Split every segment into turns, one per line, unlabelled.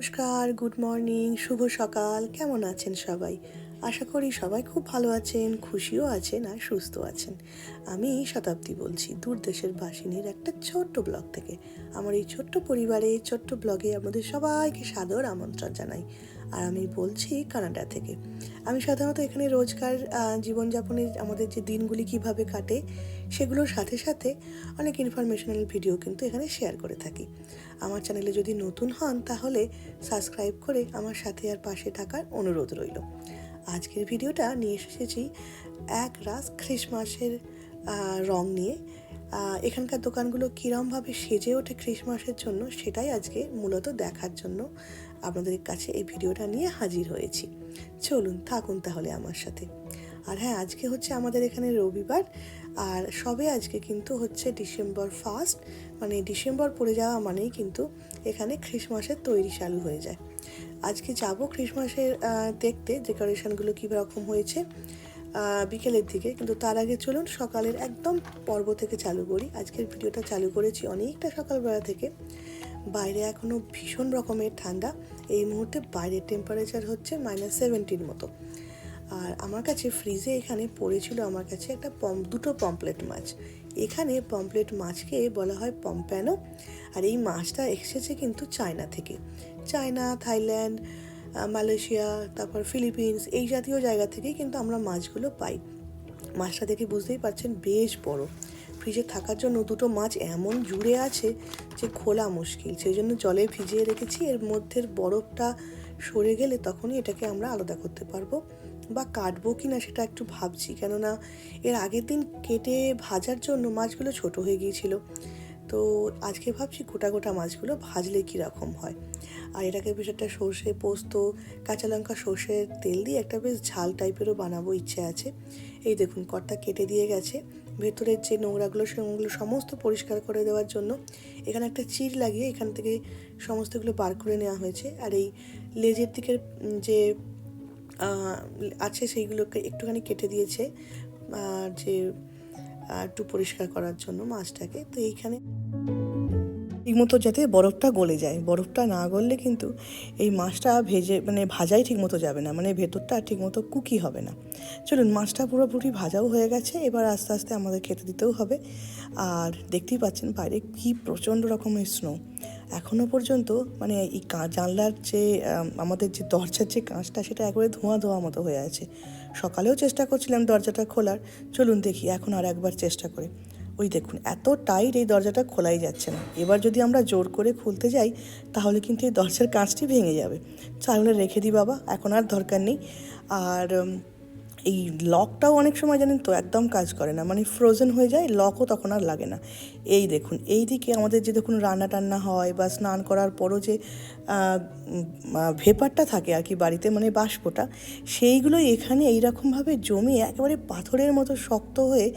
নমস্কার good morning শুভ সকাল। কেমন আছেন সবাই? আশা করি সবাই খুব ভালো আছেন, খুশিও আছেন আর সুস্থ আছেন। আমি শতাব্দী বলছি, দূর দেশের বাসিনীর একটা ছোট্ট ব্লগ থেকে। আমার এই ছোট্ট পরিবারে, ছোট্ট ব্লগে আমাদের সবাইকে সাদর আমন্ত্রণ জানাই। আর আমি বলছি কানাডা থেকে। আমি সাধারণত এখানে রোজকার জীবনযাপনের আমাদের যে দিনগুলি কীভাবে কাটে, সেগুলোর সাথে সাথে অনেক ইনফরমেশনাল ভিডিও কিন্তু এখানে শেয়ার করে থাকি। আমার চ্যানেলে যদি নতুন হন তাহলে সাবস্ক্রাইব করে আমার সাথে আর পাশে থাকার অনুরোধ রইল। আজকের ভিডিওটা নিয়ে এসেছি এক রাস খ্রিসমাসের রং নিয়ে। এখানকার দোকানগুলো কীরমভাবে সেজে ওঠে খ্রিসমাসের জন্য সেটাই আজকে মূলত দেখার জন্য। আপনাদের কাছে এই ভিডিওটা নিয়ে হাজির হয়েছি। চলুন, থাকুন তাহলে আমার সাথে। আর হ্যাঁ আজকে হচ্ছে আমাদের এখানে রবিবার, আর সবে আজকে কিন্তু হচ্ছে ডিসেম্বর ফার্স্ট মানে ডিসেম্বর পড়ে যাওয়া মানেই কিন্তু এখানে খ্রিসমাসের তৈরি চালু হয়ে যায়। আজকে যাব খ্রিসমাসের দেখতে, ডেকোরেশনগুলো কী রকম হয়েছে বিকেলের দিকে। কিন্তু তার আগে চলুন, সকালের একদম পর্ব থেকে চালু করি। আজকের ভিডিওটা চালু করেছি অনেকটা সকালবেলা থেকে। বাইরে এখনও ভীষণ রকমের ঠান্ডা। এই মুহূর্তে বাইরের টেম্পারেচার হচ্ছে মাইনাস সেভেন্টির মতো। আর আমার কাছে ফ্রিজে এখানে পড়েছিল আমার কাছে একটা পম দুটো পমপ্লেট মাছ। এখানে পমপ্লেট মাছকে বলা হয় পম্প্যানো আর এই মাছটা এসেছে কিন্তু চায়না থেকে। চায়না, থাইল্যান্ড মালয়েশিয়া, তারপর ফিলিপিন্স এই জাতীয় জায়গা থেকেই কিন্তু আমরা মাছগুলো পাই। মাছটা দেখে বুঝতেই পারছেন, বেশ বড়। ফ্রিজে থাকার জন্য দুটো মাছ এমন জুড়ে আছে যে খোলা মুশকিল। সেই জন্য জলে ভিজিয়ে রেখেছি, এর মধ্যের বরফটা সরে গেলে তখনই এটাকে আমরা আলাদা করতে পারব বা কাটবো কি না সেটা একটু ভাবছি। কেননা এর আগের দিন কেটে ভাজার জন্য মাছগুলো ছোট হয়ে গিয়েছিল। তো আজকে ভাবছি গোটা গোটা মাছগুলো ভাজলে কীরকম হয়? আর এটাকে বেশ একটা সর্ষে পোস্ত, কাঁচা লঙ্কা সর্ষের তেল দিয়ে একটা বেশ ঝাল টাইপেরও বানাবো ইচ্ছে আছে। এই দেখুন কর্তা কেটে দিয়ে গেছে। ভেতরের যে নোংরাগুলো, সেগুলো সমস্ত পরিষ্কার করে দেওয়ার জন্য এখানে একটা চির লাগিয়ে এখান থেকে সমস্তগুলো বার করে নেওয়া হয়েছে। আর এই লেজের দিকের যে আছে সেইগুলোকে একটুখানি কেটে দিয়েছে, আর যে একটু পরিষ্কার করার জন্য মাছটাকে। তো এইখানে ঠিকমতো যাতে বরফটা গলে যায়। বরফটা না গললে কিন্তু এই মাছটা ভেজে মানে ভাজাই ঠিকমতো যাবে না। মানে ভেতরটা ঠিকমতো কুকি হবে না। চলুন, মাছটা পুরোপুরি ভাজাও হয়ে গেছে। এবার আস্তে আস্তে আমাদের খেতে দিতেও হবে। আর দেখতেই পাচ্ছেন বাইরে কি প্রচণ্ড রকমের স্নো এখনও পর্যন্ত মানে এই জানলার যে আমাদের যে দরজার যে কাঁচটা, সেটা একবারে ধোঁয়া ধোঁয়া মতো হয়ে আছে। সকালেও চেষ্টা করছিলাম দরজাটা খোলার। চলুন দেখি, এখন আর একবার চেষ্টা করে। ওই দেখুন, এত টাইট এই দরজাটা খোলাই যাচ্ছে না। এবার যদি আমরা জোর করে খুলতে যাই, তাহলে কিন্তু এই দরজার কাঁচটি ভেঙে যাবে। তাহলে রেখে দিই বাবা, এখন আর দরকার নেই। আর এই লকটাও অনেক সময় জানেন তো একদম কাজ করে না মানে ফ্রোজেন হয়ে যায়, লকও তখন আর লাগে না। এই দেখুন, এই দিকে আমাদের যে দেখুন রান্না টান্না হয় বা স্নান করার পরও যে ভেপারটা থাকে আর কি বাড়িতে মানে বাষ্পটা সেইগুলো এখানে এইরকমভাবে জমে একেবারে পাথরের মতো শক্ত হয়ে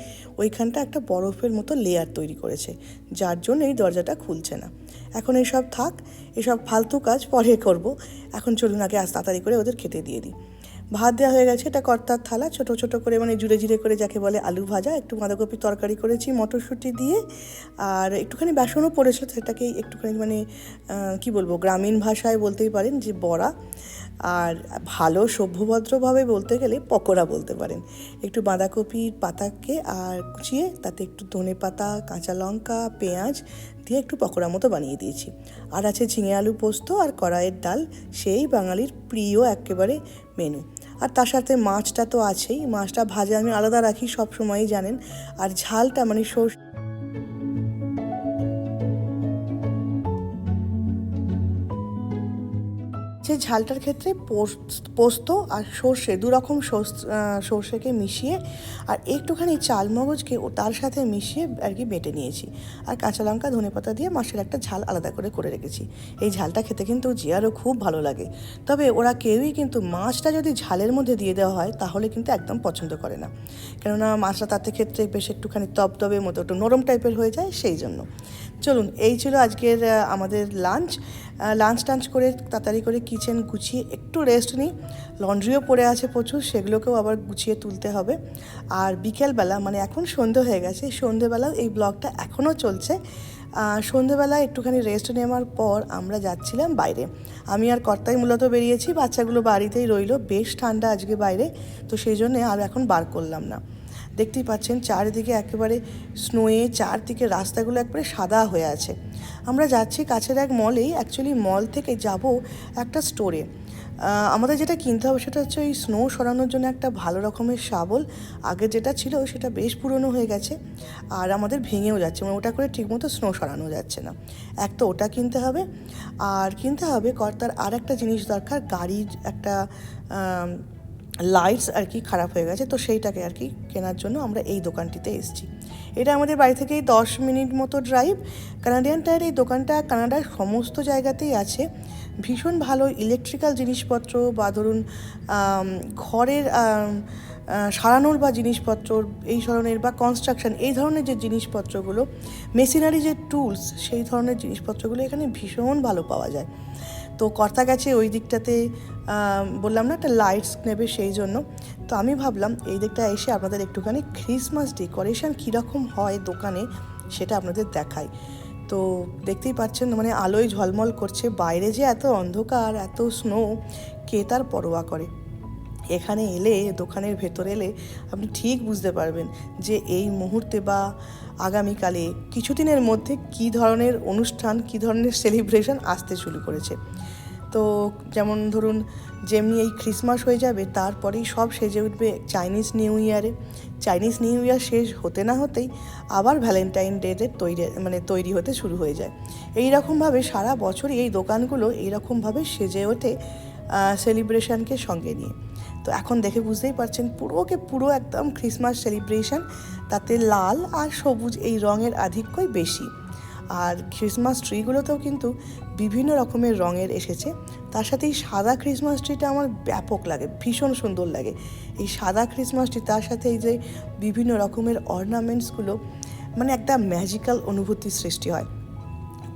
ওইখানটা একটা বরফের মতো লেয়ার তৈরি করেছে, যার জন্য এই দরজাটা খুলছে না। এখন এসব থাক, এসব ফালতু কাজ পরে করব, এখন চলুন আগে আজ তাড়াতাড়ি করে ওদের খেতে দিয়ে দিই। ভাত দেওয়া হয়ে গেছে, এটা কর্তার থালা, ছোট ছোট করে মানে জুড়ে জুড়ে করে যাকে বলে আলু ভাজা, একটু বাঁধাকপির তরকারি করেছি, মটরশুঁটি দিয়ে, আর একটুখানি বেসনও পড়েছিল সেটাকে একটুখানি মানে কি বলব, গ্রামীণ ভাষায় বলতেই পারেন যে বড়া। আর ভালো সভ্যভদ্রভাবে বলতে গেলে পকোড়া বলতে পারেন। একটু বাঁধাকপির পাতাকে আর কুচিয়ে তাতে একটু ধনে পাতা, কাঁচা লঙ্কা, পেঁয়াজ দিয়ে একটু পকোড়া মতো বানিয়ে দিয়েছি। আর আছে ঝিঙে আলু পোস্ত আর কড়াইয়ের ডাল, সেই বাঙালির প্রিয় একেবারে মেনু আর তার সাথে মাছটা তো আছেই, মাছটা ভাজা আমি আলাদা রাখি সব সময়ই জানেন। আর ঝালটা মানে সর্ষে যে ঝালটার ক্ষেত্রে পোস্ত- আর সর্ষে, দু রকম সর্ষ- সর্ষেকে মিশিয়ে আর একটুখানি চালমগজকে ও তার সাথে মিশিয়ে আর কি বেটে নিয়েছি। আর কাঁচা লঙ্কা ধনেপাতা দিয়ে মাছের একটা ঝাল আলাদা করে করে রেখেছি। এই ঝালটা খেতে কিন্তু জিয়ারও খুব ভালো লাগে। তবে ওরা কেউই কিন্তু মাছটা যদি ঝালের মধ্যে দিয়ে দেওয়া হয়, তাহলে কিন্তু একদম পছন্দ করে না। কেননা মাছটা তাতে ক্ষেত্রে বেশ একটুখানি তবতবে মতো একটু নরম টাইপের হয়ে যায়, সেই জন্য। চলুন, এই ছিল আজকের আমাদের লাঞ্চ লাঞ্চ টাঞ্চ করে তাড়াতাড়ি করে কিচেন গুছিয়ে একটু রেস্ট নিই। লন্ড্রিও পড়ে আছে প্রচুর, সেগুলোকেও আবার গুছিয়ে তুলতে হবে। আর বিকেলবেলা মানে এখন সন্ধে হয়ে গেছে, সন্ধেবেলা এই ব্লগটা এখনও চলছে। সন্ধেবেলা একটুখানি রেস্ট নেওয়ার পর আমরা যাচ্ছিলাম বাইরে। আমি আর কর্তাই মূলত বেরিয়েছি, বাচ্চাগুলো বাড়িতেই রইল, বেশ ঠান্ডা আজকে বাইরে, তো সেই জন্যে আর এখন বার করলাম না। দেখতেই পাচ্ছেন চারিদিকে একেবারে স্নোয়ে চারদিকে রাস্তাগুলো একবারে সাদা হয়ে আছে। আমরা যাচ্ছি কাছের এক মলেই অ্যাকচুয়ালি মল থেকে যাব একটা স্টোরে আমাদের যেটা কিনতে হবে সেটা হচ্ছে ওই স্নো সরানোর জন্য একটা ভালো রকমের শাবল। আগে যেটা ছিল সেটা বেশ পুরনো হয়ে গেছে, আর আমাদের ভেঙেও যাচ্ছে মানে ওটা করে ঠিকমতো স্নো সরানো যাচ্ছে না। এক তো ওটা কিনতে হবে, আর কিনতে হবে কর্তার আর একটা জিনিস দরকার, গাড়ির একটা লাইটস আর কি খারাপ হয়ে গেছে, তো সেইটাকে আর কি কেনার জন্য আমরা এই দোকানটিতে এসেছি। এটা আমাদের বাড়ি থেকেই দশ মিনিট মতো ড্রাইভ কানাডিয়ান টায়ার এই দোকানটা কানাডার সমস্ত জায়গাতেই আছে। ভীষণ ভালো ইলেকট্রিক্যাল জিনিসপত্র বা ধরুন ঘরের সারানোর বা জিনিসপত্র, এই ধরনের বা কনস্ট্রাকশন এই ধরনের যে জিনিসপত্রগুলো মেশিনারি যে টুলস সেই ধরনের জিনিসপত্রগুলো এখানে ভীষণ ভালো পাওয়া যায়। তো কর্তা গেছে ওই দিকটাতে বললাম না একটা লাইটস নেবে সেই জন্য। তো আমি ভাবলাম এই দিকটা এসে আপনাদের একটুখানি ক্রিসমাস ডেকোরেশন কীরকম হয় দোকানে সেটা আপনাদের দেখাই। তো দেখতেই পাচ্ছেন মানে আলোয় ঝলমল করছে, বাইরে যে এত অন্ধকার, এত স্নো কে তার পরোয়া করে? এখানে এলে, দোকানের ভেতর এলে আপনি ঠিক বুঝতে পারবেন যে এই মুহূর্তে বা আগামীকালে কিছুদিনের মধ্যে কী ধরনের অনুষ্ঠান, কী ধরনের সেলিব্রেশন আসতে শুরু করেছে। তো যেমন ধরুন, যেমনি এই ক্রিসমাস হয়ে যাবে, তারপরেই সব সেজে উঠবে চাইনিজ নিউ ইয়ারে চাইনিজ নিউ ইয়ার শেষ হতে না হতেই আবার ভ্যালেন্টাইন ডেতে তৈরি মানে তৈরি হতে শুরু হয়ে যায়। এই রকমভাবে সারা বছরই এই দোকানগুলো এইরকমভাবে সেজে ওঠে সেলিব্রেশনকে সঙ্গে নিয়ে। তো এখন দেখে বুঝতেই পারছেন পুরোকে পুরো একদম ক্রিসমাস সেলিব্রেশন তাতে লাল আর সবুজ এই রঙের আধিক্যই বেশি। আর ক্রিসমাস ট্রিগুলোতেও কিন্তু বিভিন্ন রকমের রঙের এসেছে। তার সাথে এই সাদা ক্রিসমাস ট্রিটা আমার ব্যাপক লাগে, ভীষণ সুন্দর লাগে। এই সাদা ক্রিসমাস ট্রি তার সাথে এই যে বিভিন্ন রকমের অর্নামেন্টসগুলো মানে একটা ম্যাজিক্যাল অনুভূতি সৃষ্টি হয়।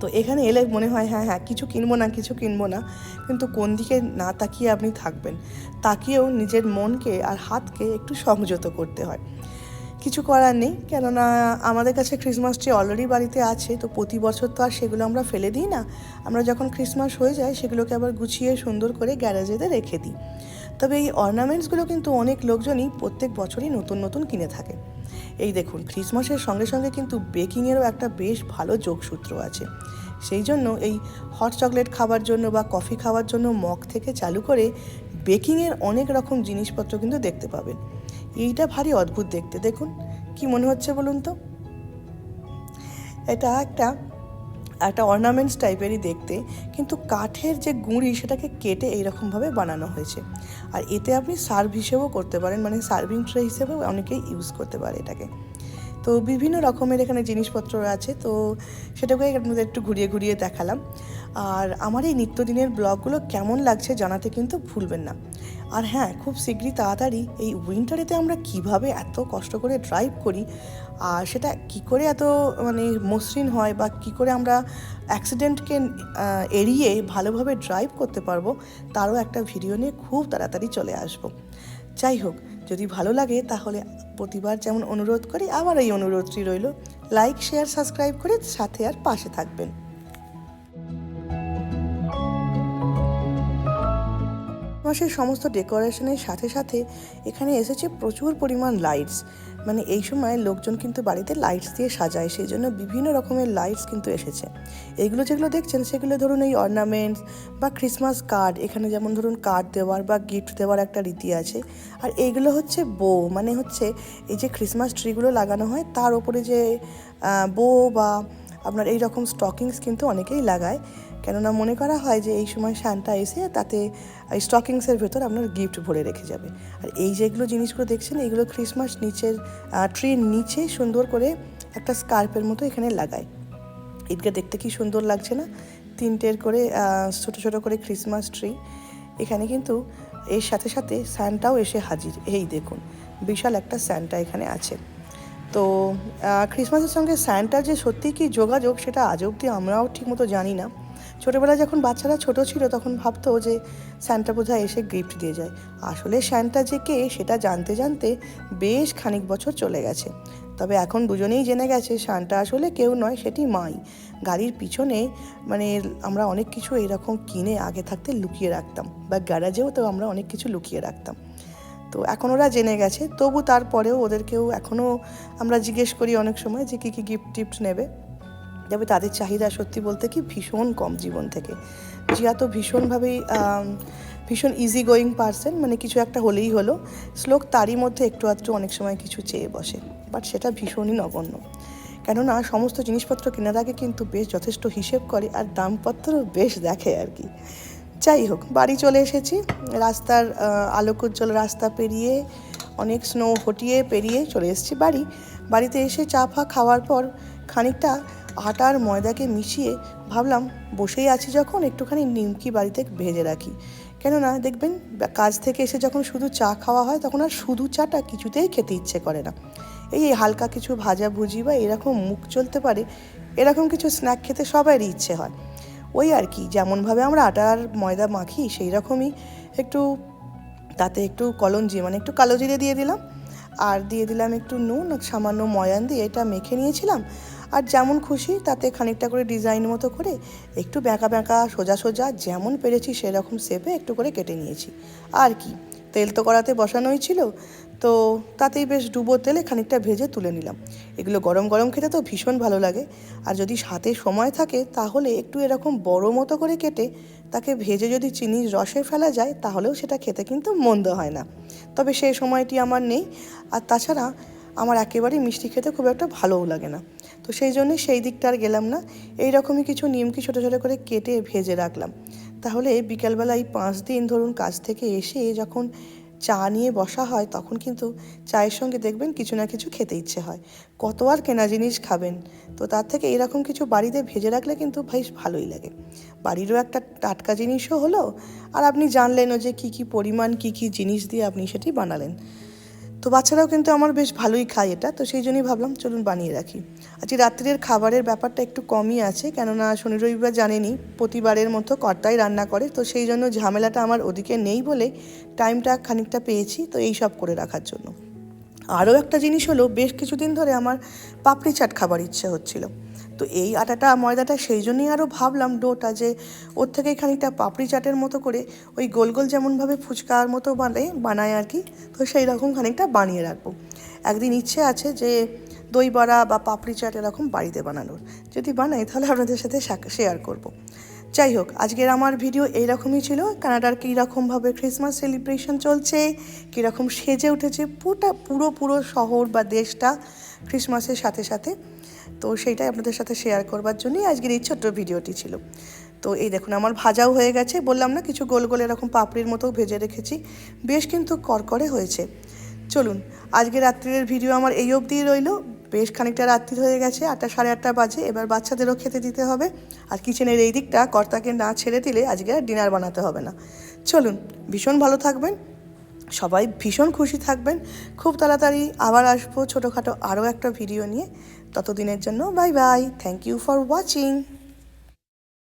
তো এখানে এলে মনে হয় হ্যাঁ হ্যাঁ কিছু কিনবো না, কিছু কিনবো না। কিন্তু কোন দিকে না তাকিয়ে আপনি থাকবেন, তাকিয়েও নিজের মনকে আর হাতকে একটু সংযত করতে হয়। কিছু করার নেই, কেননা আমাদের কাছে ক্রিসমাস ট্রি অলরেডি বাড়িতে আছে, তো প্রতি বছর তো আর সেগুলো আমরা ফেলে দিই না। আমরা যখন ক্রিসমাস হয়ে যায়, সেগুলোকে আবার গুছিয়ে সুন্দর করে গ্যারেজেতে রেখে দিই। তবে এই অর্নামেন্টসগুলো কিন্তু অনেক লোকজনই প্রত্যেক বছরই নতুন নতুন কিনে থাকে। এই দেখুন ক্রিসমাসের সঙ্গে সঙ্গে কিন্তু বেকিংয়েরও একটা বেশ ভালো যোগসূত্র আছে। সেই জন্য এই হট চকলেট খাওয়ার জন্য বা কফি খাওয়ার জন্য মগ থেকে চালু করে বেকিংয়ের অনেক রকম জিনিসপত্র কিন্তু দেখতে পাবেন। এইটা ভারী অদ্ভুত দেখতে। দেখুন, কি মনে হচ্ছে বলুন তো? এটা একটা একটা অর্নামেন্টস টাইপেরই দেখতে, কিন্তু কাঠের যে গুঁড়ি সেটাকে কেটে এইরকমভাবে বানানো হয়েছে। আর এতে আপনি সার্ভ হিসেবেও করতে পারেন মানে সার্ভিং ট্রে হিসেবেও অনেকেই ইউজ করতে পারে এটাকে। তো বিভিন্ন রকমের এখানে জিনিসপত্র আছে, তো সেটাকে আপনাদের একটু ঘুরিয়ে ঘুরিয়ে দেখালাম। আর আমার এই নিত্যদিনের ব্লগগুলো কেমন লাগছে জানাতে কিন্তু ভুলবেন না। আর হ্যাঁ খুব শীঘ্রই তাড়াতাড়ি এই উইন্টারেতে আমরা কীভাবে এত কষ্ট করে ড্রাইভ করি আর সেটা কি করে এত মানে মসৃণ হয় বা কি করে আমরা অ্যাক্সিডেন্টকে এড়িয়ে ভালোভাবে ড্রাইভ করতে পারব, তারও একটা ভিডিও নিয়ে খুব তাড়াতাড়ি চলে আসব। যাই হোক, যদি ভালো লাগে তাহলে প্রতিবার যেমন অনুরোধ করি আবার এই অনুরোধটি রইল। লাইক শেয়ার সাবস্ক্রাইব করে সাথে আর পাশে থাকবেন। মাসের সমস্ত ডেকোরেশনের সাথে সাথে এখানে এসেছে প্রচুর পরিমাণ লাইটস মানে এই সময় লোকজন কিন্তু বাড়িতে লাইটস দিয়ে সাজায়, সেই জন্য বিভিন্ন রকমের লাইটস কিন্তু এসেছে। এইগুলো যেগুলো দেখছেন, সেগুলো ধরুন এই অর্নামেন্টস বা ক্রিসমাস কার্ড এখানে যেমন ধরুন কার্ড দেওয়ার বা গিফট দেওয়ার একটা রীতি আছে। আর এইগুলো হচ্ছে বো মানে হচ্ছে এই যে ক্রিসমাস ট্রিগুলো লাগানো হয়, তার ওপরে যে বো বা আপনার এই রকম স্টকিংস কিন্তু অনেকেই লাগায়। কেননা মনে করা হয় যে এই সময় শানটা এসে তাতে স্টকিংসের ভেতর আপনার গিফট ভরে রেখে যাবে। আর এই যেগুলো জিনিসগুলো দেখছেন এইগুলো ক্রিসমাস নিচের ট্রির নিচে সুন্দর করে একটা স্কার্পের মতো এখানে লাগায়। ঈদকে দেখতে কি সুন্দর লাগছে না? তিনটের করে ছোট ছোট করে ক্রিসমাস ট্রি এখানে কিন্তু এর সাথে সাথে স্যান্টাও এসে হাজির। এই দেখুন, বিশাল একটা স্যান্টা এখানে আছে। তো ক্রিসমাসের সঙ্গে স্যান্টার যে সত্যি কি যোগাযোগ, সেটা আজ অবধি আমরাও ঠিকমতো জানি না। ছোটোবেলায় যখন বাচ্চারা ছোট ছিল, তখন ভাবতো যে স্যান্টা বোধহয় এসে গিফট দিয়ে যায়। আসলে স্যান্টা যে কে, সেটা জানতে জানতে বেশ খানিক বছর চলে গেছে। তবে এখন দুজনেই জেনে গেছে শানটা আসলে কেউ নয়, সেটি মাই। গাড়ির পিছনে মানে আমরা অনেক কিছু এরকম কিনে আগে থাকতে লুকিয়ে রাখতাম, বা গ্যারাজেও তো আমরা অনেক কিছু লুকিয়ে রাখতাম। তো এখন ওরা জেনে গেছে, তবু তারপরেও ওদেরকেও এখনও আমরা জিজ্ঞেস করি অনেক সময় যে কী কী গিফট টিফট নেবে। তবে তাদের চাহিদা সত্যি বলতে কি ভীষণ কম জীবন থেকে। জিয়া তো ভীষণভাবেই ভীষণ ইজি গোয়িং পারসন মানে কিছু একটা হলেই হলো। শ্লোক তারই মধ্যে একটু আধটু অনেক সময় কিছু চেয়ে বসে বাট সেটা ভীষণই নগণ্য। কেননা সমস্ত জিনিসপত্র কেনার আগে কিন্তু বেশ যথেষ্ট হিসেব করে আর দামপত্রও বেশ দেখে আর কি। যাই হোক, বাড়ি চলে এসেছি। রাস্তার আলোকোজ্জ্বল রাস্তা পেরিয়ে, অনেক স্নো হটিয়ে পেরিয়ে চলে এসেছি বাড়ি। বাড়িতে এসে চা ফা খাওয়ার পর খানিকটা আটার ময়দাকে মিশিয়ে ভাবলাম বসেই আছি যখন একটুখানি নিমকি বাড়িতে ভেজে রাখি। কেননা দেখবেন, কাজ থেকে এসে যখন শুধু চা খাওয়া হয়, তখন আর শুধু চাটা কিছুতেই খেতে ইচ্ছে করে না। এই হালকা কিছু ভাজা ভুজি বা এরকম মুখ চলতে পারে, এরকম কিছু স্ন্যাক খেতে সবারই ইচ্ছে হয়। ওই আর কি, যেমনভাবে আমরা আটার ময়দা মাখি সেই রকমই একটু তাতে একটু কলঞ্জি মানে একটু কালো জিরে দিয়ে দিলাম। আর দিয়ে দিলাম একটু নুন আর সামান্য ময়ান দিয়ে এটা মেখে নিয়েছিলাম। আর যেমন খুশি তাতে খানিকটা করে ডিজাইন মতো করে একটু ব্যাঁকা ব্যাঁকা, সোজা সোজা, যেমন পেরেছি সেরকম শেপে একটু করে কেটে নিয়েছি। আর কি, তেল তো কড়াতে বসানোই ছিল, তো তাতেই বেশ ডুবো তেলে খানিকটা ভেজে তুলে নিলাম। এগুলো গরম গরম খেতে তো ভীষণ ভালো লাগে, আর যদি হাতে সময় থাকে তাহলে একটু এরকম বড় মতো করে কেটে তাকে ভেজে যদি চিনির রসে ফেলা যায় তাহলেও সেটা খেতে কিন্তু মন্দ হয় না। তবে সেই সময়টি আমার নেই, আর তাছাড়া আমার একেবারেই মিষ্টি খেতে খুব একটা ভালোও লাগে না। তো সেই জন্য সেই দিকটা আর গেলাম না। এই রকমই কিছু নিমকি ছোটো ছোটো করে কেটে ভেজে রাখলাম। তাহলে বিকালবেলা এই পাঁচ দিন ধরুন কাজ থেকে এসে যখন চা নিয়ে বসা হয়, তখন কিন্তু চায়ের সঙ্গে দেখবেন কিছু না কিছু খেতে ইচ্ছে হয়। কত আর কেনা জিনিস খাবেন? তো তার থেকে এরকম কিছু বাড়িতে ভেজে রাখলে কিন্তু বেশ ভালোই লাগে। বাড়িরও একটা টাটকা জিনিসও হলো, আর আপনি জানলেনও যে কী কী পরিমাণ, কী কী জিনিস দিয়ে আপনি সেটি বানালেন। তো বাচ্চারাও কিন্তু আমার বেশ ভালোই খায় এটা, তো সেই জন্যই ভাবলাম চলুন বানিয়ে রাখি। আজকে রাত্রের খাবারের ব্যাপারটা একটু কমই আছে, কেননা শনি রবিবার জানেনি, প্রতিবারের মতো কর্তাই রান্না করে, তো সেই জন্য ঝামেলাটা আমার ওদিকে নেই বলে টাইমটা খানিকটা পেয়েছি, তো এই সব করে রাখার জন্য। আরও একটা জিনিস হলো, বেশ কিছুদিন ধরে আমার পাপড়ি চাট খাবার ইচ্ছে হচ্ছিল। তো এই আটাটা, ময়দাটা সেই জন্যই আরও ভাবলাম ডোটা যে ওর থেকে খানিকটা পাপড়ি চাটের মতো করে ওই গোল গোল যেমনভাবে ফুচকার মতো বানায় বানায় আর কি, তো সেই রকম খানিকটা বানিয়ে রাখব। একদিন ইচ্ছে আছে যে দই বড়া বা পাপড়ি চাট এরকম বাড়িতে বানানোর। যদি বানাই তাহলে আপনাদের সাথে শেয়ার করব। যাই হোক, আজকের আমার ভিডিও এইরকমই ছিল। কানাডার কীরকমভাবে ক্রিসমাস সেলিব্রেশন চলছে, কীরকম সেজে উঠেছে পুরোটা পুরো পুরো শহর বা দেশটা ক্রিসমাসের সাথে সাথে। তো সেইটাই আপনাদের সাথে শেয়ার করবার জন্যই আজকের এই ছোট্ট ভিডিওটি ছিল। তো এই দেখুন, আমার ভাজাও হয়ে গেছে, বললাম না কিছু গোল গোল এরকম পাপড়ির মতো ভেজে রেখেছি, বেশ কিন্তু করকরে হয়েছে। চলুন আজকে রাত্রির ভিডিও আমার এই অবধিই রইল, বেশ খানিকটা রাত্রি হয়ে গেছে, আটটা সাড়ে আটটা বাজে, এবার বাচ্চাদেরও খেতে দিতে হবে, আর কিচেনের এই দিকটা কর্তাকে না ছেড়ে দিলে আজকে আর ডিনার বানাতে হবে না। চলুন, ভীষণ ভালো থাকবেন, সবাই ভীষণ খুশি থাকবেন, খুব তাড়াতাড়ি আবার আসব ছোটোখাটো আরও একটা ভিডিও নিয়ে। ততদিনের জন্য bye bye. Thank you for watching